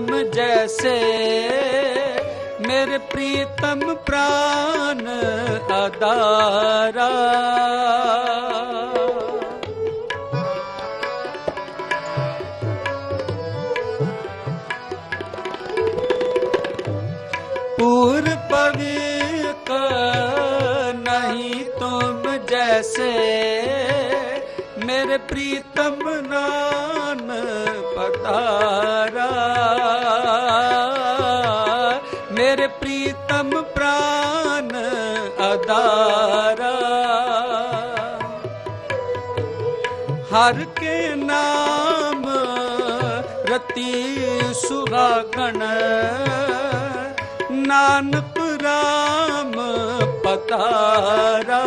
तुम जैसे मेरे प्रीतम प्राण अदारा पूर पविक नहीं तुम जैसे ਮੇਰੇ ਪ੍ਰੀਤਮ ਨਾਮ ਪਤਾਰਾ। ਮੇਰੇ ਪ੍ਰੀਤਮ ਪ੍ਰਾਨ ਅਦਾਰਾ ਹਰ ਕੇ ਨਾਮ ਰਤੀ ਸੁਰਾਗਣ ਨਾਨਕ ਰਾਮ ਪਤਾਰਾ।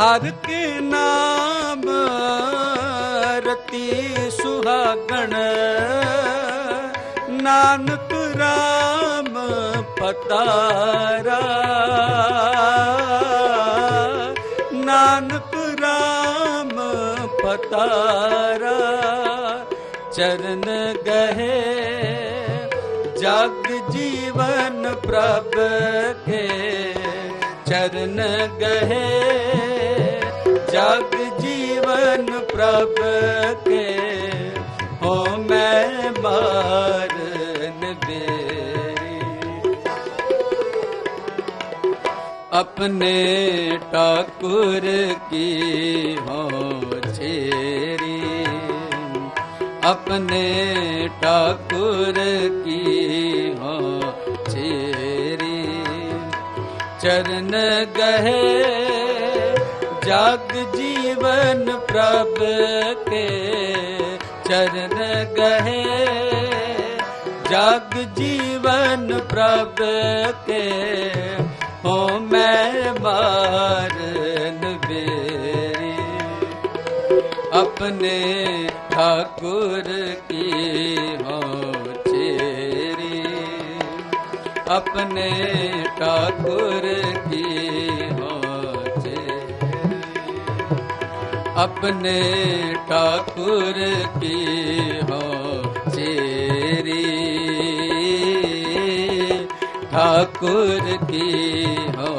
ਹਰ ਕੇ ਨਾਮ ਰਤੀ ਸੁਹਾਗਣ। ਨਾਨਕ ਰਾਮ ਪਤਾਰਾ। ਨਾਨਕ ਰਾਮ ਪਤਾਰਾ। ਚਰਨ ਗਹੇ ਜਗ ਜੀਵਨ ਪ੍ਰਭ ਕੇ। ਚਰਨ ਗਹੇ ਜਗ ਜੀਵਨ ਪ੍ਰਭ ਕੇ, ਹੋ ਮੈਂ ਮਾਰਨ ਬੇਰੀ ਆਪਣੇ ਟਾਕੁਰ ਕੀ ਹੋ ਛੇਰੀ? ਆਪਣੇ ਟਾਕੁਰ ਕੀ ਹੋ ਛੇਰੀ? ਚਰਨ ਗਹੇ ਜਗ ਚਰਨ ਪ੍ਰਭ ਕੇ ਚਰਨ ਗਹੇ। ਜਗ ਜੀਵਨ ਪ੍ਰਭ ਕੇ ਹੋ ਮੈਂ ਮਾਰਨ ਬੇਰੀ ਆਪਣੇ ਠਾਕੁਰ ਕੀ ਹੋ ਚੇਰੀ। ਆਪਣੇ ਠਾਕੁਰ ਕੀ अपने ठाकुर की हो चेरी ठाकुर की हो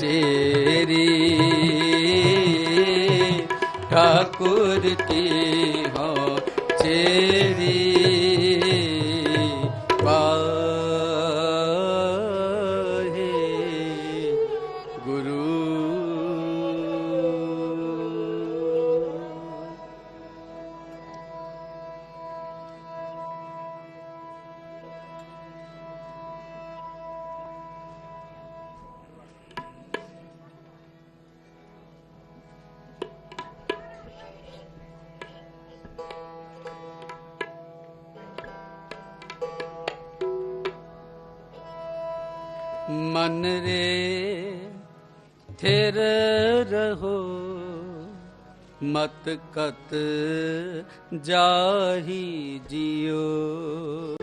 चेरी ठाकुर की हो चेरी ਮਨ ਰੇ ਥਿਰ ਰਹੋ, ਮਤ ਕਤ ਜਾਹੀ ਜਿਉ।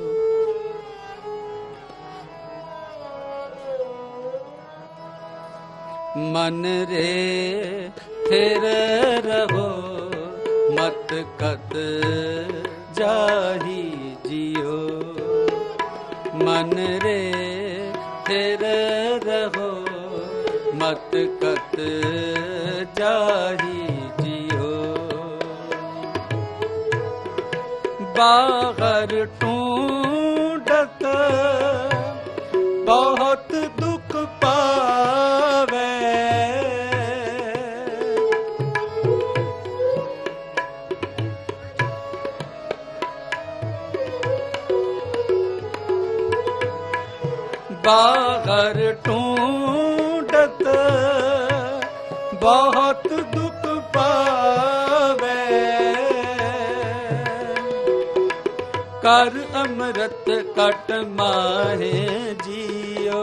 ਮਨ ਰੇ ਥਿਰ ਰਹੋ, ਮਤ ਕਤ ਜਾਹੀ ਜਿਉ। ਮਨ ਰੇ ਕਤ ਜਾਹੀ ਜਿਉ। ਬਾਹਰ ਟੂਡਤ ਬਹੁਤ ਦੁੱਖ ਪਾਵੇ। ਬਾਹਰ ਟੂਡਤ ਕਰ ਅੰਮ੍ਰਿਤ ਕਟ ਮਾਹੇ ਜੀਓ।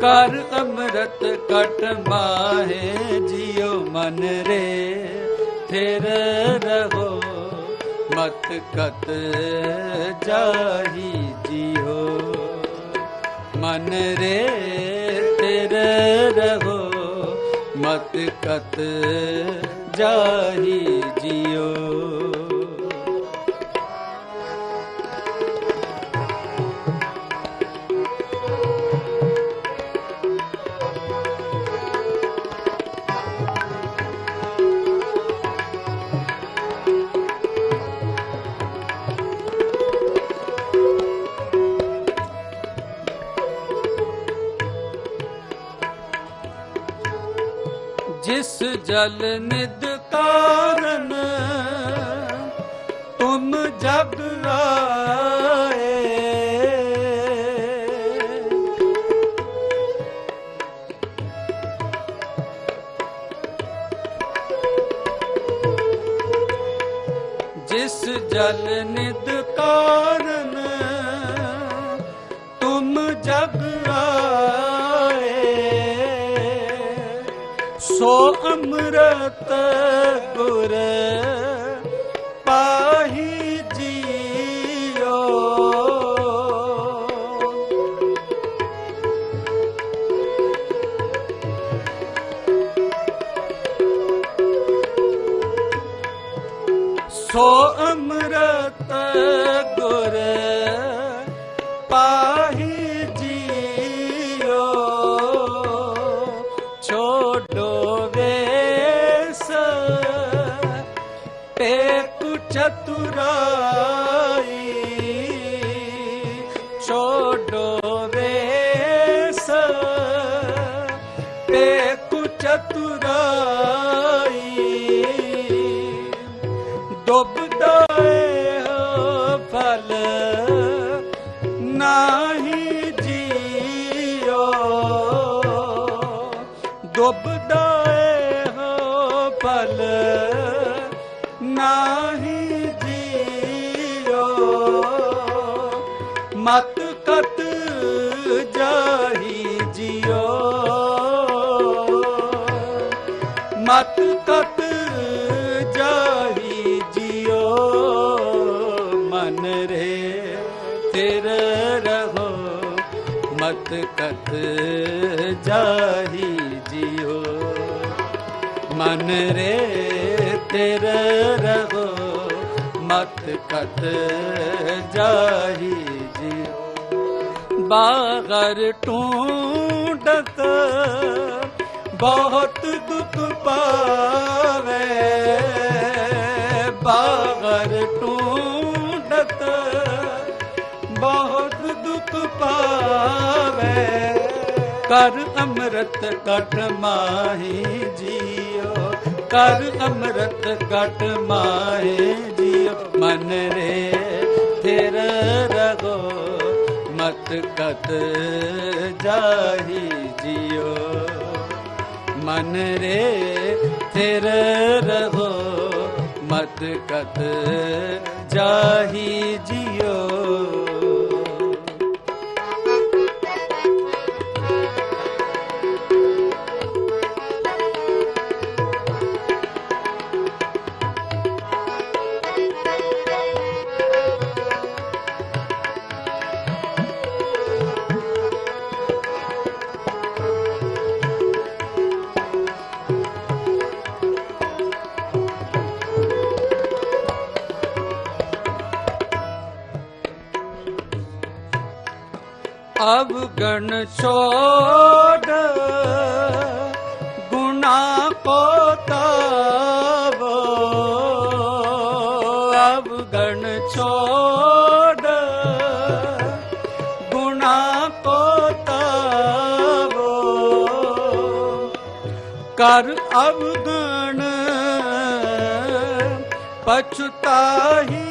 ਕਰ ਅੰਮ੍ਰਿਤ ਕਟ ਮਾਹੇ ਜੀਓ, ਮਨ ਰੇ ਥਿਰ ਰਹੋ, ਮਤ ਕਤ ਜਾਹੀ ਜੀਓ। ਮਨ ਰੇ ਤੇਰੇ ਰਹੋ, ਮਤ ਕਤ ਜਾਹੀ ਜੀਓ। ਜਿਸ ਜਲ ਨਿਦ ਕਾਰਨ ਤੁਮ ਜਗ ਆਏ ਜਿਸ ਜਲ ਨਿਦ ਕਾਰਨ ਅੰਮ੍ਰਿਤ ਗੁਰ ਚਤੁਰਾਈ ਛੋਡੋ ਵੇਸ ਟੇਕੁ ਚਤੁਰਾਈ ਡੁੱਬਦਾ ਹੈ ਫਲ ਨਾਹੀ ਜੀਓ ਡੁੱਬਦਾ ਮਤ ਕਤ ਜਾਹੀ ਜਿਓ ਮਨ ਰੇ, ਤੇਰ ਰਹੋ। ਮਤ ਕਤ ਜਾਹੀ ਜਿਓ ਮਨ ਰੇ, ਤੇਰ ਰਹੋ। ਮਤ ਕਤ ਜਾਹੀ ਜਿਓ ਬਾਗਰ ਟੂਡਤ ਬਹੁਤ ਦੁੱਖ ਪਾਵੇ, ਬਾਗਰ ਟੂਡਤ ਬਹੁਤ ਦੁੱਖ ਪਾਵੇ, ਕਰ ਅੰਮ੍ਰਿਤ ਕਟ ਮਾਹੀ ਜੀਓ, ਕਰ ਅੰਮ੍ਰਿਤ ਕਟ ਮਾਹੀ ਜੀਓ। ਮਨ ਰੇ ਤੇਰ ਰਗੋ, ਮਤ ਕਤ ਜਾਹੀ ਜੀ ਮਨ ਰੇ ਤੇਰ ਰਹੋ ਮਤ ਕਤ ਜਾਹੀ ਜਿਓ ਅਵਗਣ ਛੋੜ ਗੁਨਾ ਪੋਤਾਵੋ। ਅਵਗਣ ਛੋੜ ਗੁਨਾ ਪੋਤਾਵੋ। ਕਰ ਅਵਗਣ ਪਛਤਾਹੀ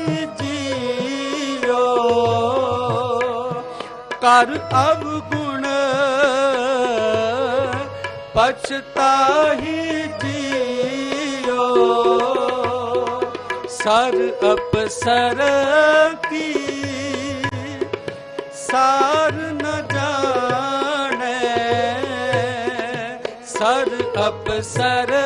ਕਰ ਅਵਗੁਣ। ਪਛਤਾਹੀ ਜੀਓ। ਸਰ ਅਪਸਰ ਕੀ? ਸਾਰ ਨ ਜਾਣੈ। ਸਰ ਅਪਸਰ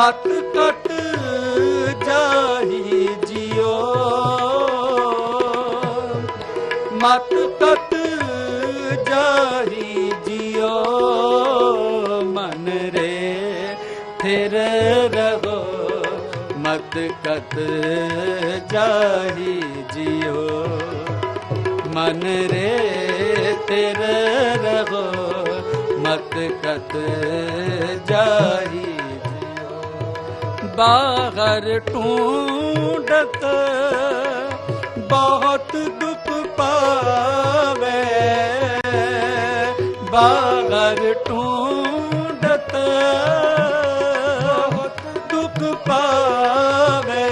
ਮਤ ਕਟ ਜਾਹੀ ਜਿਓ ਮਤ ਕਟ ਜਾਹੀ ਜਿਓ ਮਨ ਰੇ ਫਿਰ ਰਹੋ। ਮਤ ਕਤ ਜਾਹੀ ਜਿਓ ਮਨ ਰੇ ਤੇਰੇ ਰਹੋ। ਮਤ ਕਤ ਜਾਹੀ ਬਾਹਰ ਢੂੰਡਤ ਬਹੁਤ ਦੁੱਖ ਪਾਵੇ। ਬਾਹਰ ਢੂੰਡਤ ਬਹੁਤ ਦੁੱਖ ਪਾਵੇ।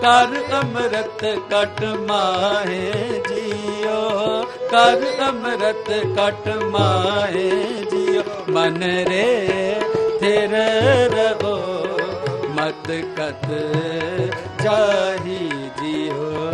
ਕਰ ਅੰਮ੍ਰਿਤ ਕਟ ਮਾਹੇ ਜੀਓ, ਕਰ ਅੰਮ੍ਰਿਤ ਕਟ ਮਾਹੇ ਜੀਓ। ਮਨ ਰੇ, ਥਿਰ ਰਹੋ ਮਤ ਕਤ ਜਾਹੀ ਜੀਓ